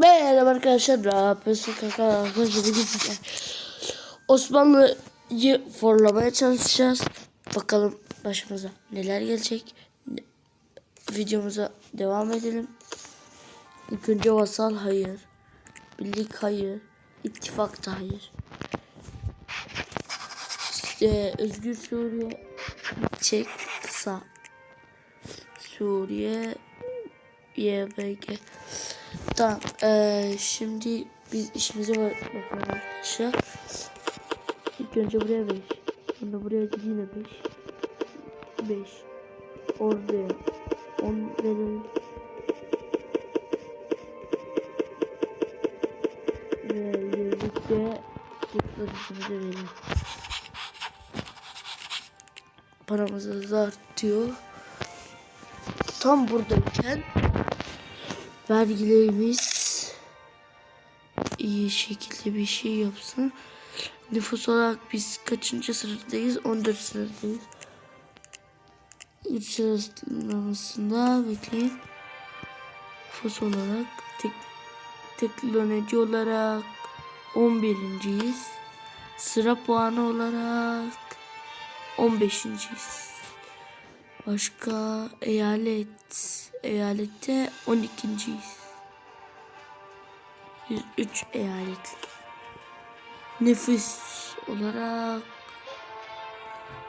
Merhaba arkadaşlar. Ne yapıyorsun kanka? Osmanlı'yı forlamaya çalışacağız. Bakalım başımıza neler gelecek. Videomuza devam edelim. İlk önce vasal hayır. Birlik hayır. İttifak da hayır. İşte Özgür Suriye çek kısa. Suriye YBG Tamam. eee, şimdi biz işimize bak- bakalım arkadaşlar. İlk önce buraya 5. Sonra buraya yine 5. 5. Oraya 10 verelim. Ve birlikte teknolojimize verelim. Paramız da artıyor. Tam buradayken vergilerimiz iyi şekilde bir şey yapsın. Nüfus olarak biz kaçıncı sıradayız? 14 sıradayız. 3 sıralamasında bekleyin. Nüfus olarak tek, teknoloji olarak 11.yiz. Sıra puanı olarak 15.yiz. Başka eyalet. Eyalette 12.yiz. 103 eyaletli. Nüfus olarak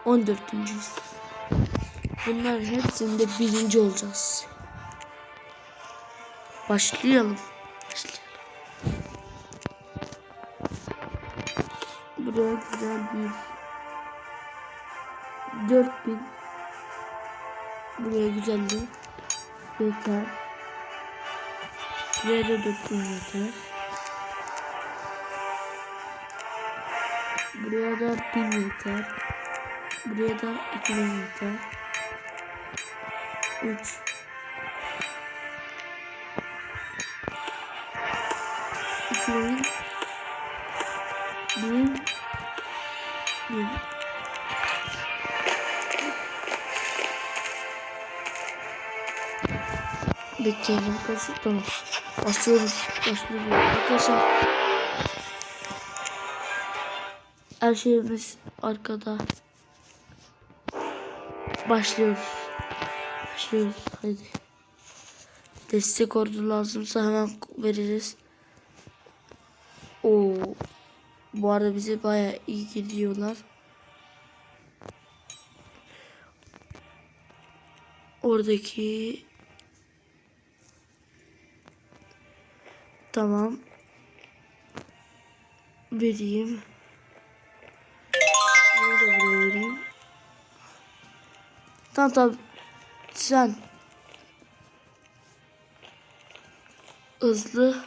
14.yiz. Bunların hepsinde birinci olacağız. Başlayalım. Başlayalım. Buraya güzel bir 4000 Buraya güzel bir yeter. Buraya da 4000 yeter. Buraya da 1000 yeter. Buraya da 2000 yeter. 3 2000 1000 1000 Bekleyelim arkadaşlar. Tamam. Başlıyoruz. Başlıyoruz. Arkadaşlar. Her şeyimiz arkada. Başlıyoruz. Başlıyoruz. Hadi. Destek ordu lazımsa hemen veririz. Oo. Bu arada bize baya iyi gidiyorlar. Oradaki Tamam. Vereyim. Bunu da buraya vereyim. Tamam tamam. Sen. Hızlı.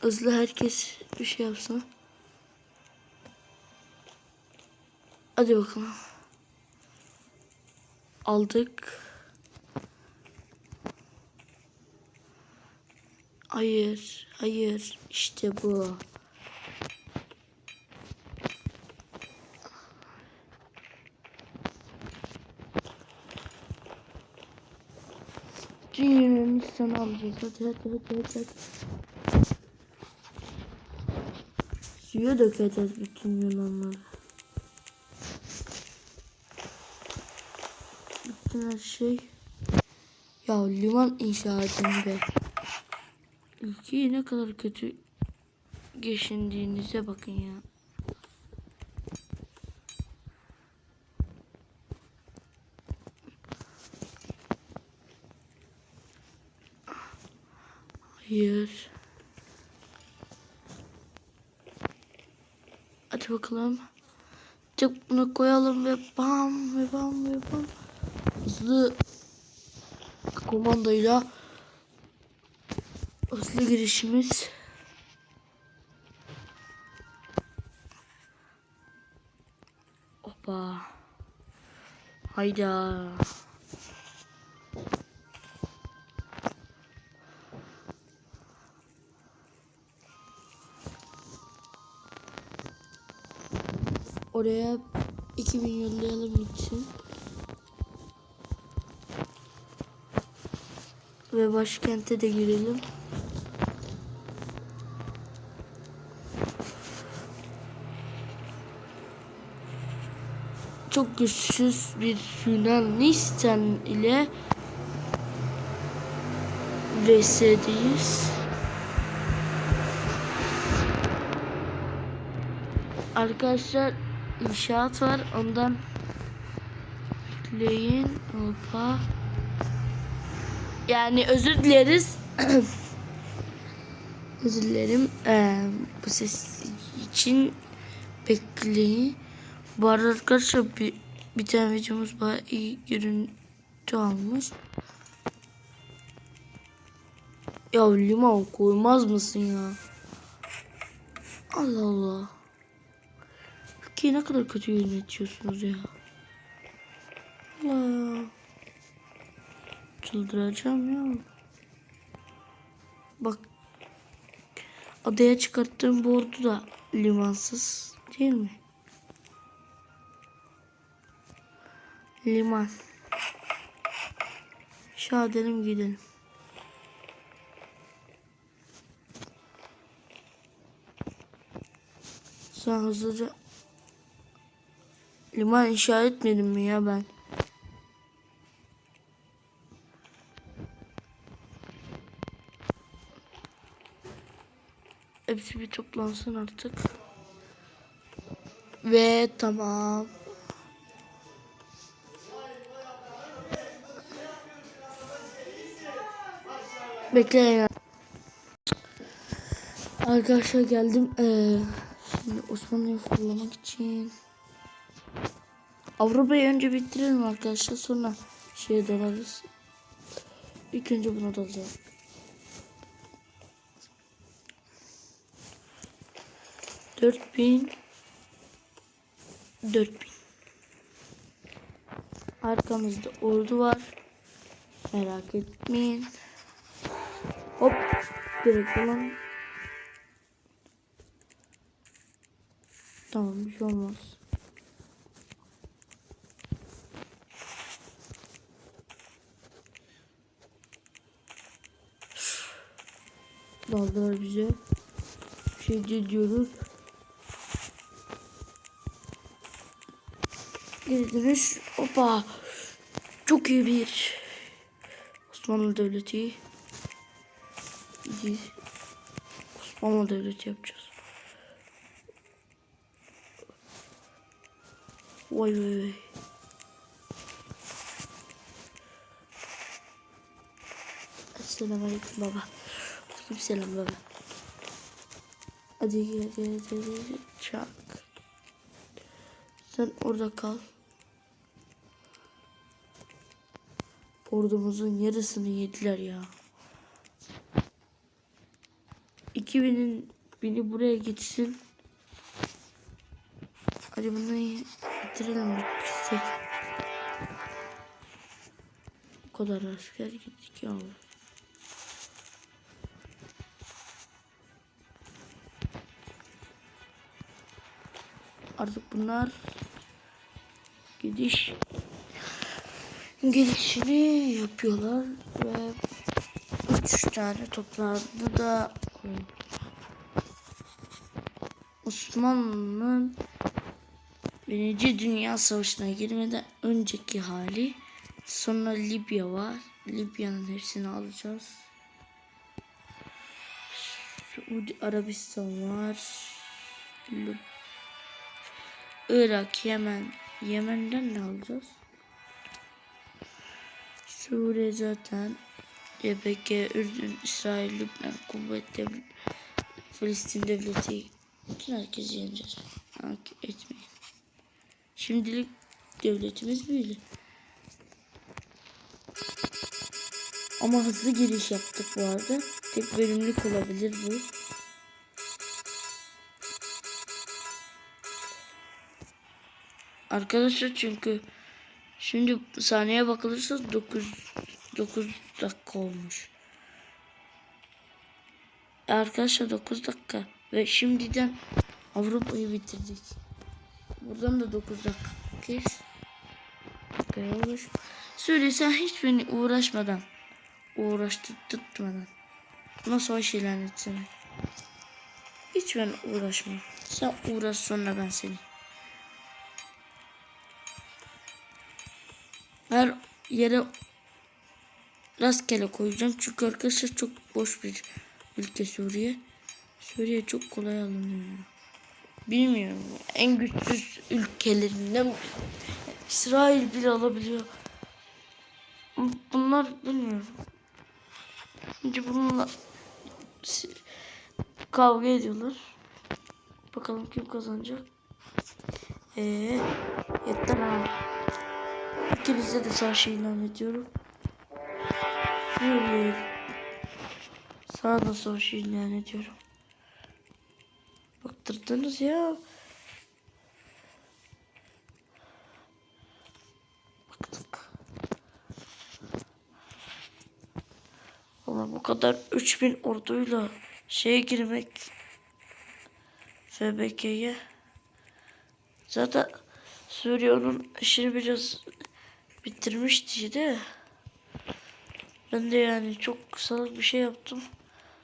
Hızlı herkes bir şey yapsın. Hadi bakalım. Aldık. Hayır, hayır. İşte bu. Dünyanın sana alacağız. Hadi hadi hadi hadi. hadi. Suya dökeceğiz bütün yılanları. Bütün her şey. Ya liman inşa edin be. Ülkeyi ne kadar kötü geçindiğinize bakın ya. Hayır. Hadi bakalım. Çık bunu koyalım ve bam ve bam ve bam. Hızlı komandayla hızlı girişimiz. Hoppa. Hayda. Oraya 2000 yollayalım gitsin. ve başkente de girelim. Çok güçsüz bir Yunanistan ile VS'deyiz. Arkadaşlar inşaat var ondan bekleyin. Hoppa. Yani özür dileriz. özür dilerim. Ee, bu ses için bekleyin. Bu arada arkadaşlar bir, bir tane videomuz bayağı iyi görüntü almış. Ya limon koymaz mısın ya? Allah Allah. Ki ne kadar kötü yönetiyorsunuz ya. Allah. Çıldıracağım ya. Bak. Adaya çıkarttığım bordu da limansız değil mi? Liman. Şah edelim gidelim. Sen hızlıca liman inşa etmedim mi ya ben? Hepsi bir toplansın artık. Ve tamam. Bekleyin. Arkadaşlar geldim. Ee, şimdi Osmanlı'yı fırlamak için. Avrupa'yı önce bitirelim arkadaşlar. Sonra şeye dalarız. İlk önce buna dalacağım. Dört bin. Dört bin. Arkamızda ordu var. Merak etmeyin. Hop. Direkt olan. Tamam bir şey olmaz. Daldılar bize. Şey diyoruz. Geri dönüş. Hoppa. Çok iyi bir Osmanlı Devleti. İyi. Osmanlı Devleti yapacağız. Vay vay vay. Esselamu Aleyküm baba. Aleyküm selam baba. Hadi hadi hadi hadi. Çak. Sen orada kal. Ordumuzun yarısını yediler ya. 2000'in bini buraya gitsin. Hadi bunu bitirelim bitirsek. Bu kadar asker gittik ya. Artık bunlar gidiş gelişini yapıyorlar ve üç tane toplarını da Osmanlı'nın Birinci Dünya Savaşı'na girmeden önceki hali sonra Libya var. Libya'nın hepsini alacağız. Suudi Arabistan var. Irak, Yemen. Yemen'den ne alacağız? Suriye zaten. YPG, Ürdün, İsrail, Lübnan, Kuvvet Filistin Devleti. Bütün herkesi yeneceğiz. Hak etmeyin. Şimdilik devletimiz böyle. Ama hızlı giriş yaptık bu arada. Tek bölümlük olabilir bu. Arkadaşlar çünkü şimdi saniye bakılırsa 9 9 dakika olmuş. Arkadaşlar 9 dakika ve şimdiden Avrupa'yı bitirdik. Buradan da 9 dakika kes. Dakika olmuş. Söyle sen hiç beni uğraşmadan uğraştırtmadan. Buna savaş ilan etsene. Hiç ben uğraşmam. Sen uğraş sonra ben seni. Her yere rastgele koyacağım. Çünkü arkadaşlar çok boş bir ülke Suriye. Suriye çok kolay alınıyor. Bilmiyorum. En güçsüz ülkelerinden. İsrail bile alabiliyor. Bunlar bilmiyorum. Şimdi bununla kavga ediyorlar. Bakalım kim kazanacak. Ee, yeter ha. İkinize de savaş ilan ediyorum. Suriye. Sana da savaş ilan ediyorum. Baktırdınız ya. Baktık. Ama bu kadar 3000 orduyla şeye girmek FBK'ye zaten Suriye onun işini biraz bitirmişti de ben de yani çok salak bir şey yaptım.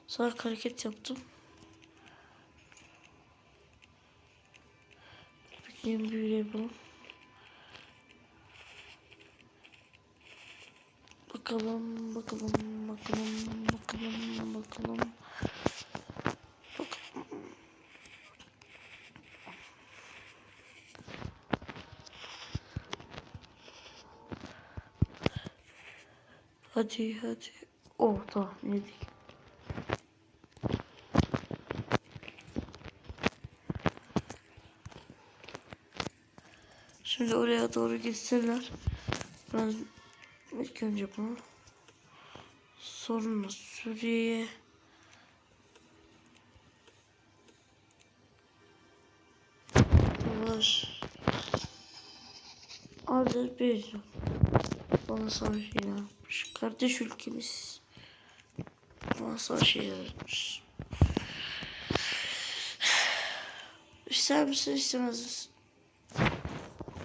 Salak hareket yaptım. Bakayım büyüle yapalım. Bakalım, bakalım, bakalım, bakalım. Bakalım. Hadi hadi. Oh tamam yedik. Şimdi oraya doğru gitsinler. Ben ilk önce bunu sonra Suriye'ye Savaş Azerbaycan Bana savaş etmiş. Kardeş ülkemiz Bana savaş etmiş. İster misin istemez misin?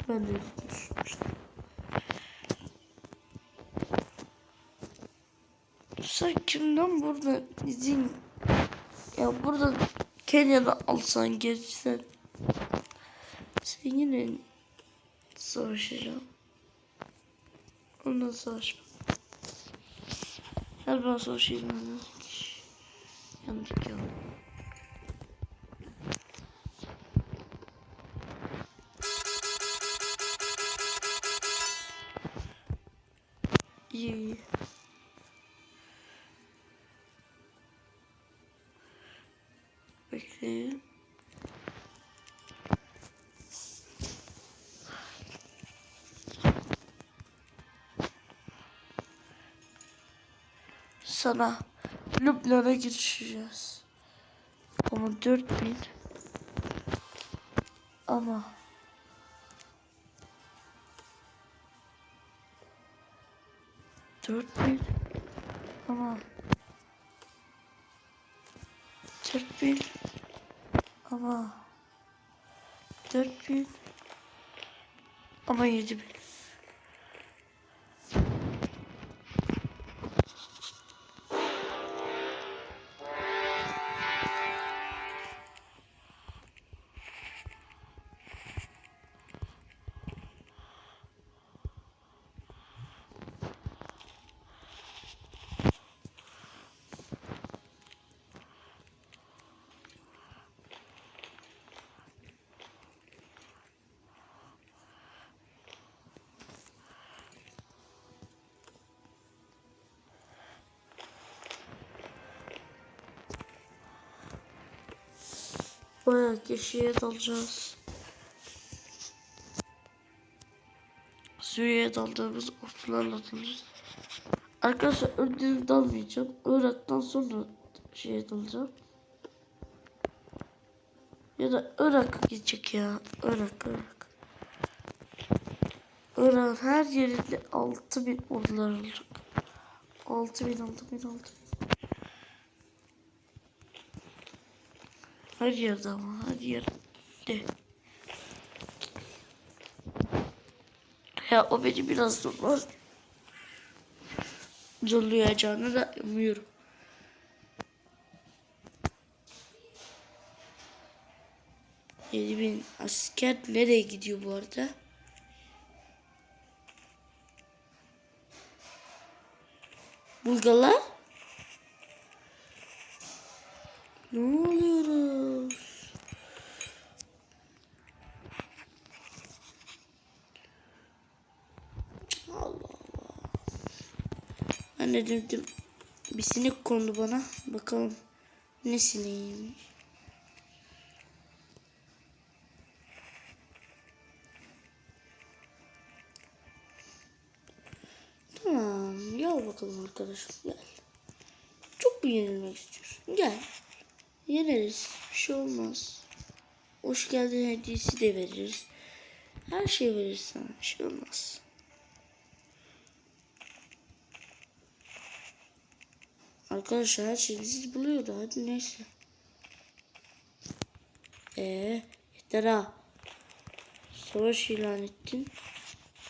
Ben de düşünmüştüm. Sen kimden burada izin ya burada Kenya'da alsan geçsen sen yine savaşacaksın. Ondan savaşma. Her ben savaşayım ben. Yandık İyi. Bekleyin. Sana Lübnan'a girişeceğiz. Ama 4000 ama Dört bin ama dört bin ama dört bin ama yedi bin. Bayağı kişiye dalacağız. Suriye'ye daldığımız ortalarla dalacağız. Arkadaşlar önce dalmayacağım. Irak'tan sonra şeye dalacağım. Ya da Irak gidecek ya. Irak, Irak. Irak her yerinde 6000 ordular olacak. 6000, 6000, 6000. Her yerde ama her yerde. Ya o beni biraz zorlar. zorlayacağını da umuyorum. Yedi bin asker nereye gidiyor bu arada? Bulgalar? Ne oluyoruz? Allah Allah. De dedim bir sinek kondu bana. Bakalım ne sineğiymiş. Tamam. Gel bakalım arkadaşım gel. Çok mu yenilmek istiyorsun? Gel. Yeneriz. Bir şey olmaz. Hoş geldin hediyesi de veririz. Her şey veririz sana. Bir şey olmaz. Arkadaşlar her şey bizi buluyordu. Hadi neyse. Ee, yeter ha. Savaş ilan ettin.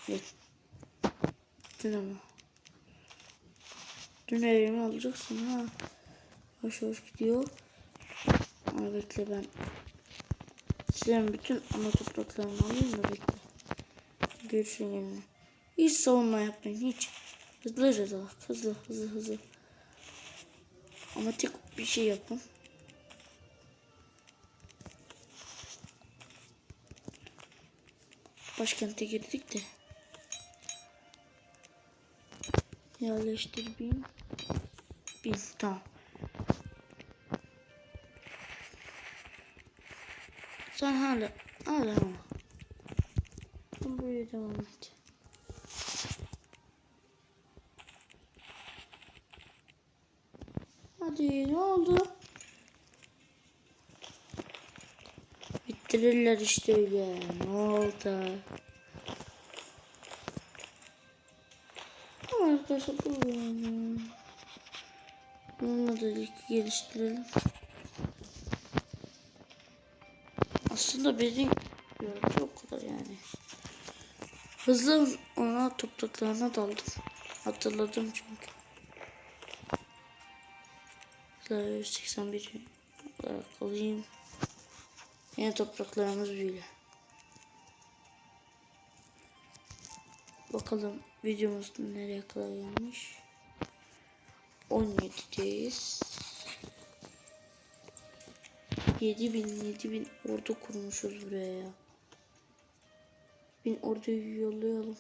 Ettin ama. Dün evimi alacaksın ha. Hoş hoş gidiyor. Ama bekle ben. Sizlerin bütün ana topraklarını alayım da bekle. Görüşün yerine. Hiç savunma yapmayın hiç. Hızlıca dalak. Hızlı hızlı hızlı. Ama tek bir şey yapın. Başkente girdik de. Yerleştir bin. Bin tamam. Sen hala hala buraya devam et. Hadi ne oldu? Bitirirler işte öyle. Ne oldu? Ama arkadaşlar bu. Bununla da ilk geliştirelim. Aslında benim gördüğü o kadar yani. Hızlı ona topraklarına daldım. Hatırladım çünkü. 181 olarak alayım. Yine topraklarımız böyle. Bakalım videomuz nereye kadar gelmiş. 17'deyiz. 7000 7000 ordu kurmuşuz buraya ya. Bin orduyu yollayalım.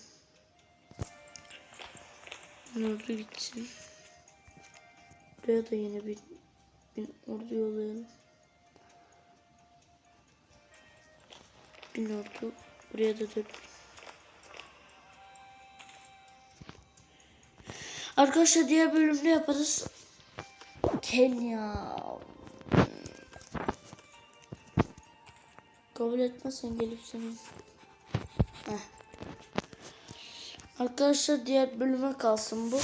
Ordu gitsin. Buraya da yine bir bin ordu yollayalım. Bin ordu. Buraya da dört. Arkadaşlar diğer bölümde yaparız. Kenya. Kabul etmezsen gelip senin. Heh. Arkadaşlar diğer bölüme kalsın bu.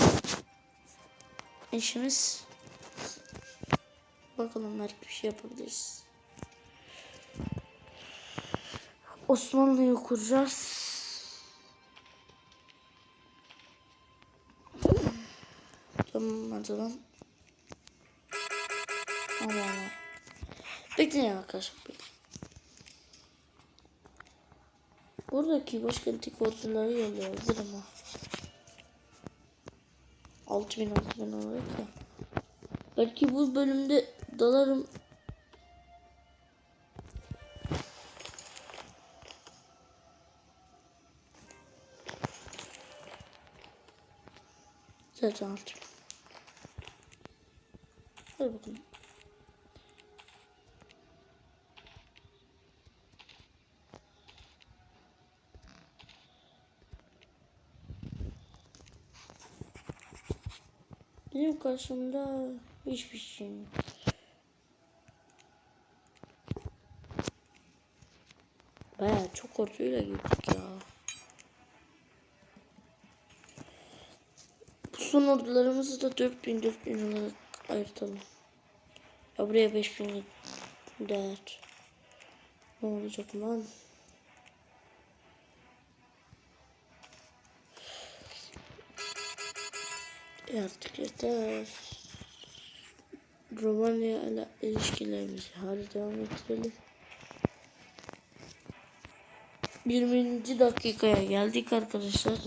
İşimiz. Bakalım belki bir şey yapabiliriz. Osmanlı'yı kuracağız. Tamam hadi lan. Allah Allah. Bekleyin arkadaşlar. Bekleyin. Buradaki başkentteki orduları yollayabilir ama. 6000 6000 olarak ya. Belki bu bölümde dalarım. Zaten artık. Hadi bakalım. Benim karşımda hiçbir şey yok. Baya çok orduyla girdik ya. Bu son ordularımızı da 4000 4000 olarak ayırtalım. Ya buraya 5000 değer. Ne olacak lan? E artık yeter. Romanya ile ilişkilerimizi hadi devam ettirelim. 20. dakikaya geldik arkadaşlar.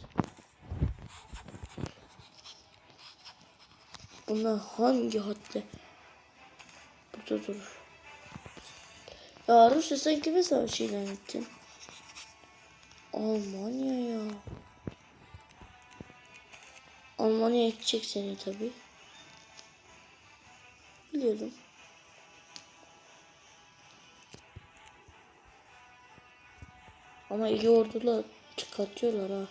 Bunlar hangi hadde? Burada durur. Ya Rusya sen kime savaş ilan ettin? Almanya ya. Almanya edecek seni tabi. Biliyordum. Ama iyi ordular çıkartıyorlar ha.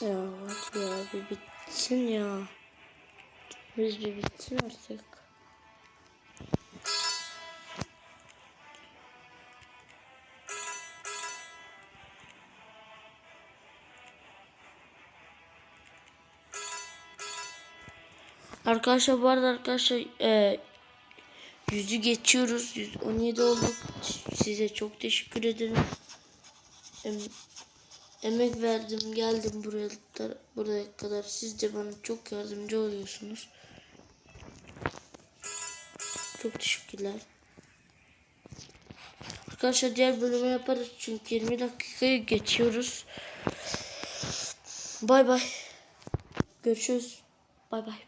Ya hadi ya bir bitsin ya. Biz bir bitsin artık. Arkadaşlar bu arada arkadaşlar e, yüzü geçiyoruz. 117 olduk. Size çok teşekkür ederim. Em, emek verdim geldim buraya buraya kadar. Siz de bana çok yardımcı oluyorsunuz. Çok teşekkürler. Arkadaşlar diğer bölümü yaparız çünkü 20 dakikayı geçiyoruz. Bay bay. Görüşürüz. Bay bay.